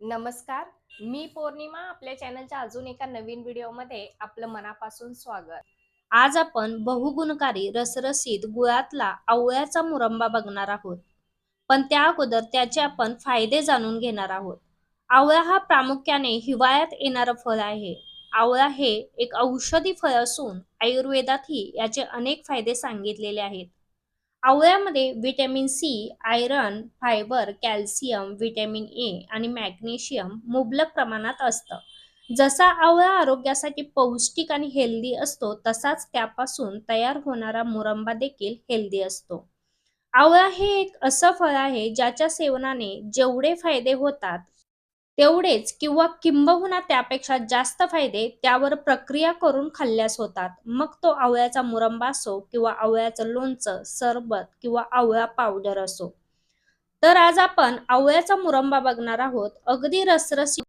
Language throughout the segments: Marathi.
नमस्कार मी पौर्णिमा आपल्या चॅनलच्या अजून एका नवीन व्हिडिओमध्ये आपलं मनापासून स्वागत. आज आपण बहुगुणकारी रसरसीत गुळातला आवळ्याचा मुरंबा बघणार आहोत. पण त्या अगोदर त्याचे आपण फायदे जाणून घेणार आहोत. आवळा हा प्रामुख्याने हिवाळ्यात येणारं फळ आहे. आवळा हे एक औषधी फळ असून आयुर्वेदातही याचे अनेक फायदे सांगितलेले आहेत. आवळ्यामध्ये vitamin C iron fibre calcium vitamin A आणि मॅग्नेशियम मुबलक प्रमाणात असतं. जसा आवळा आरोग्यासाठी पौष्टिक आणि हेल्दी असतो तसाच त्यापासून तयार होणारा मुरंबा देखील हेल्दी असतो. आवळा हे एक असं फळ आहे ज्याच्या सेवनाने जेवढे फायदे होतात तेवढेच किंवा किंबहुना त्यापेक्षा जास्त फायदे त्यावर प्रक्रिया करून खाल्ल्यास होतात. मग तो आवळ्याचा मुरंबा असो किंवा आवळ्याचं लोणचं सरबत किंवा आवळा पावडर असो. तर आज आपण आवळ्याचा मुरंबा बघणार आहोत. अगदी रसरसी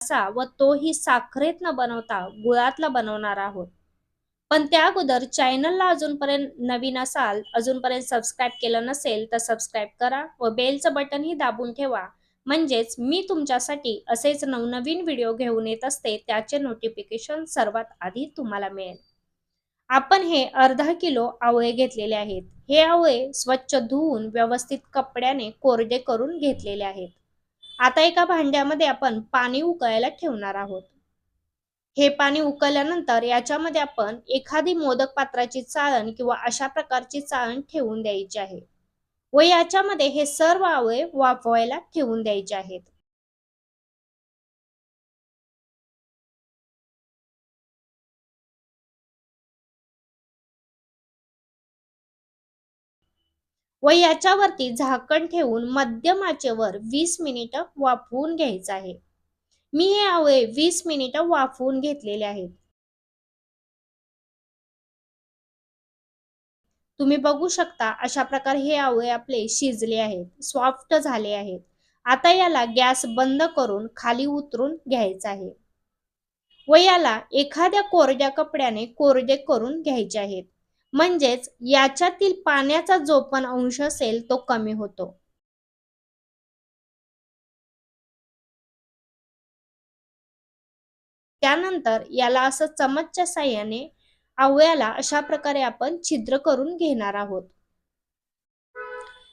असा व तोही साखरेत न बनवता गुळातला बनवणार आहोत. पण त्या अगोदर चॅनलला अजूनपर्यंत नवीन असाल अजूनपर्यंत सबस्क्राईब केलं नसेल तर सबस्क्राईब करा व बेलचं बटनही दाबून ठेवा. म्हणजेच मी तुमच्यासाठी असेच नवनवीन व्हिडिओ घेऊन येत असते त्याचे नोटिफिकेशन सर्वात आधी तुम्हाला मिळेल. आपण हे अर्धा किलो आवळे घेतलेले आहेत. हे आवळे स्वच्छ धुवून व्यवस्थित कपड्याने कोरडे करून घेतलेले आहेत. आता एका भांड्यामध्ये आपण पाणी उकळायला ठेवणार आहोत. हे पाणी उकळल्यानंतर याच्यामध्ये आपण एखादी मोदक पात्राची चाळण किंवा अशा प्रकारची चाळण ठेवून द्यायची आहे. व याच्यामध्ये हे सर्व आवळे वाफवायला ठेवून द्यायचे आहेत. व याच्यावरती झाकण ठेवून मध्यम आचेवर वीस मिनिटं वाफवून घ्यायचं आहे. मी हे आवळे वीस मिनिटं वाफवून घेतलेले आहेत. तुम्ही बघू शकता अशा प्रकारे हे आवळे आपले शिजले आहेत सॉफ्ट झाले आहेत. आता याला गॅस बंद करून खाली उतरून घ्यायचा आहे. व याला एखाद्या कोरड्या कपड्याने कोरडे करून घ्यायचे आहेत. म्हणजेच याच्यातील पाण्याचा जो पण अंश असेल तो कमी होतो. त्यानंतर याला असं चमचच्या साह्याने आवळ्याला अशा प्रकारे आपण छिद्र करून घेणार आहोत.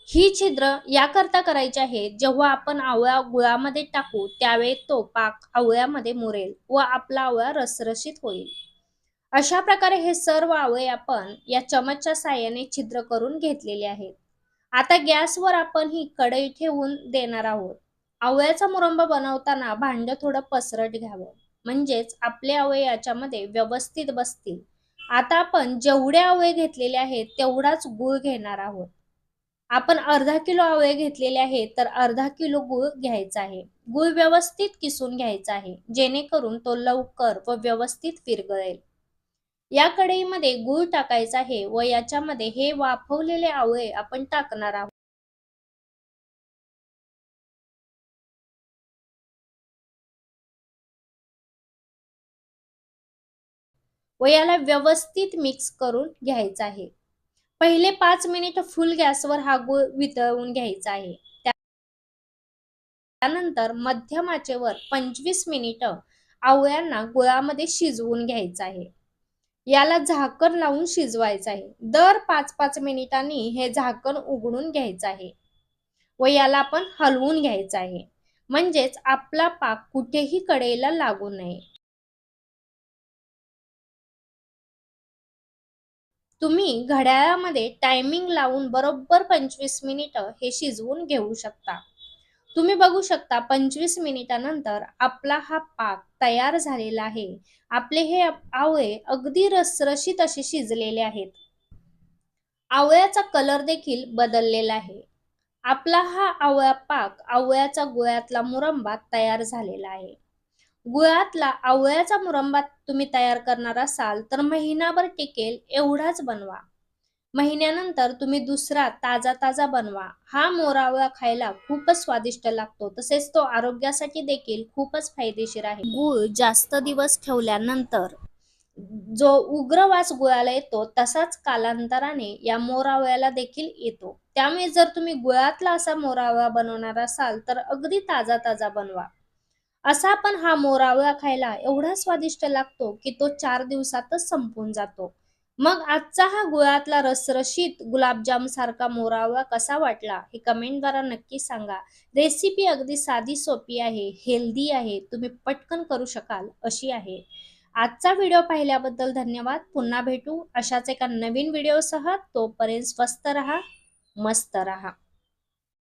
ही छिद्र याकरता करायची आहे जेव्हा आपण आवळा गुळामध्ये टाकू त्यावेळी तो पाक आवळ्यामध्ये मुरेल व आपला आवळा रसरशीत होईल. अशा प्रकारे हे सर्व आवळे आपण या चमचच्या साह्याने छिद्र करून घेतलेले आहेत. आता गॅसवर आपण ही कढई ठेवून देणार आहोत. आवळ्याचा मुरंबा बनवताना भांड थोडं पसरट घ्यावं. म्हणजेच आपले आवळे याच्यामध्ये व्यवस्थित बसतील. आता आपण जेवढे आवळे घेतलेले आहेत तेवढाच गुळ घेणार आहोत. आपण अर्धा किलो आवळे घेतलेले आहेत तर अर्धा किलो गुळ घ्यायचा आहे. गुळ व्यवस्थित किसून घ्यायचा आहे जेणेकरून तो लवकर व व्यवस्थित विरघळेल. या कढईमध्ये गुळ टाकायचा आहे व याच्यामध्ये हे वाफवलेले आवळे आपण टाकणार आहोत. व याला व्यवस्थित मिक्स करून घ्यायचा आहे. पहिले पाच मिनिट फुल गॅसवर हा गुळ वितळवून घ्यायचा आहे. त्यानंतर मध्यम आचेवर पंचवीस मिनिट आवळ्यांना गुळामध्ये शिजवून घ्यायचं आहे. याला झाकण लावून शिजवायचं आहे. दर पाच पाच मिनिटांनी हे झाकण उघडून घ्यायचं आहे. व याला आपण हलवून घ्यायचं आहे. म्हणजेच आपला पाक कुठेही कडेला लागू नये. तुम्ही घड्याळामध्ये टायमिंग लावून बरोबर पंचवीस मिनिटं हे शिजवून घेऊ शकता. तुम्ही बघू शकता पंचवीस मिनिटानंतर आपला हा पाक तयार झालेला आहे. आपले हे आवळे अगदी रसरशीत असे शिजलेले आहेत. आवळ्याचा कलर देखील बदललेला आहे. आपला हा आवळा पाक आवळ्याचा गुळ्यातला मुरंबा तयार झालेला आहे. गुळातला आवळ्याचा मुरंबा तुम्ही तयार करणार असाल तर महिनाभर टिकेल एवढाच बनवा. महिन्यानंतर तुम्ही दुसरा ताजा ताजा बनवा. हा मोरावळा खायला खूपच स्वादिष्ट लागतो. तसेच तो आरोग्यासाठी देखील खूपच फायदेशीर आहे. गुळ जास्त दिवस ठेवल्यानंतर जो उग्रवास गुळाला येतो तसाच कालांतराने या मोरावळ्याला देखील येतो. त्यामुळे जर तुम्ही गुळातला असा मोरावळा बनवणार असाल तर अगदी ताजा ताजा बनवा. असा पण हा मोरावळा खायला एवढा स्वादिष्ट लागतो की तो चार दिवसातच संपून जातो. मग आजचा हा गुळातला रसरशीत गुलाबजाम सारखा मोरावळा कसा वाटला हे कमेंटद्वारा नक्की सांगा. रेसिपी अगदी साधी सोपी आहे हेल्दी आहे तुम्ही पटकन करू शकाल अशी आहे. आजचा व्हिडिओ पाहिल्याबद्दल धन्यवाद. पुन्हा भेटू अशाच एका नवीन व्हिडिओसह तोपर्यंत स्वस्त रहा मस्त रहा.